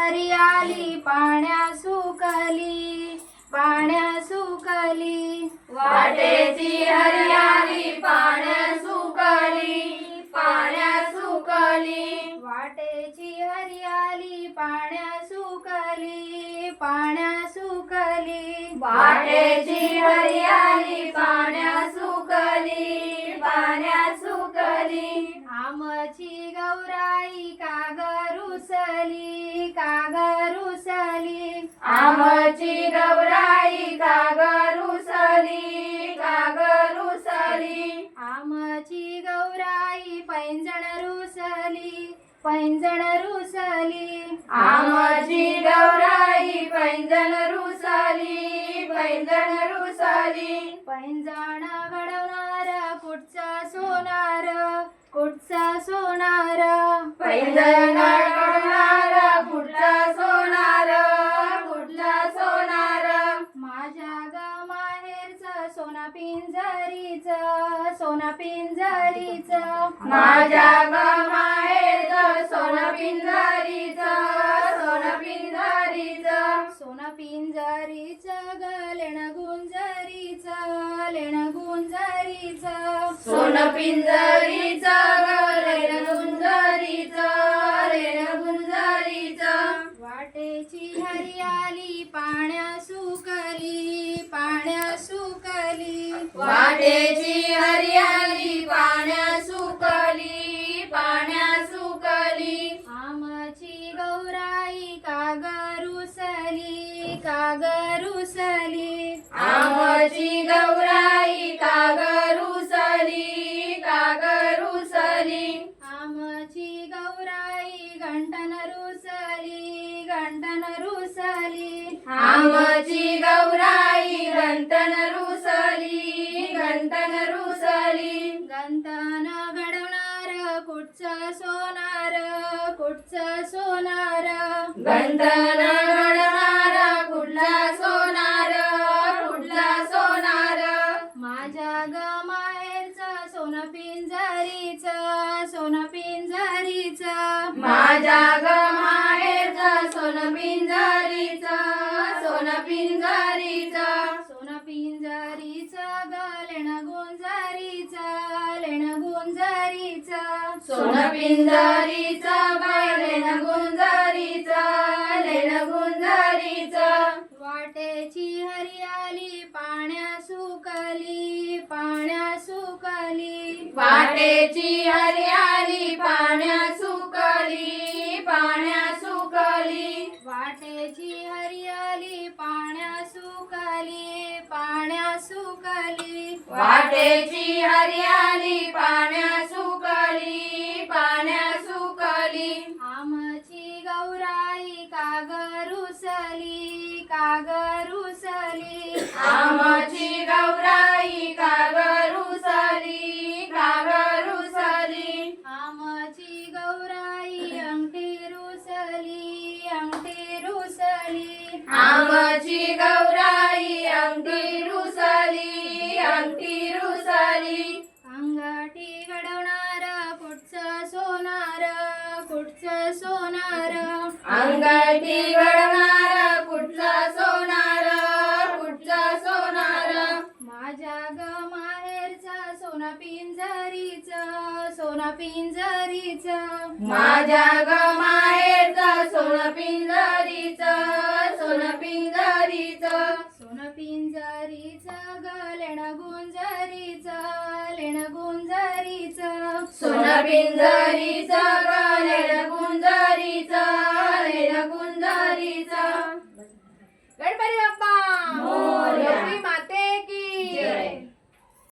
हरियाली पाण्या सुकली पाण्या सुकली. वाटेची हरियाली पाण्या सुकली पाण्या सुकली. वाटेची हरियाली पाण्या सुकली पाण्या सुकली. वाटेची हरियाली पाण्या सुकली कागरुसली आमची गौराई कागरुसली कागरुसली आमची गौराई पैंजण रुसली पैंजण रुसली आमची गौराई पैंजण रुसली पैंजण रुसली पैंजण घडवणार कुठचा सोनार कुठचा सोनार. पैंजण सोना पिंजरीच सोना पिंजरीच. माझ्या गमाहेर सोन पिंजरीच सोन पिंजरीच. सोना पिंजरीच ग लेण गुंजरीच लेण गुंजरीच. सोन पिंजरीच रेण गुंजरीच रेण गुंजरीच. वाटेची हरियाली पाण्या वाटेची हरियाली पाण्या सुकली पाण्या सुकली. आमची गौराई कागरुसली कागरुसली आमची गौराई कागरुसली कागरुसली आमची गौराई घंटन रुसली घंटन रुसली आमची कुठचं सोनार कुठचं सोनार? घडणारा कुठला सोनार कुठला सोनार? माझ्या ग माहेरचं सोन पिंजरीच सोन पिंजरीच. माझ्या पिंजरीच लेण गुंजरीच लेण गुंजरीच. वाटेची हरियाली पाण्या सुकली पाण्या सुकली. वाटेची हरियाली पाण्या सुकली पाण्या सुकली. वाटेची हरियाली पाण्या सुकली पाण्या सुकली. वाटेची हरियाली कागरुसली आमची गौराई कागरुसली कागरुसली आमची गौराई अंगठी रुसली अंगठी रुसली आमची गौराई अंगठी रुसली अंगठी रुसली अंगठी घडवणार कुठचं सोनार कुठचं सोनार. अंगठी घडवणार माझ्या ग माहेरचा सोना पिंजरीच सोना पिंजरीच. माझ्या ग माहेरचा सोन पिंजरीच सोन पिंजरीच. सोन पिंजरीच ग लेण गुंजरीच लेण गुंजरीच. सोन पिंजरीच ग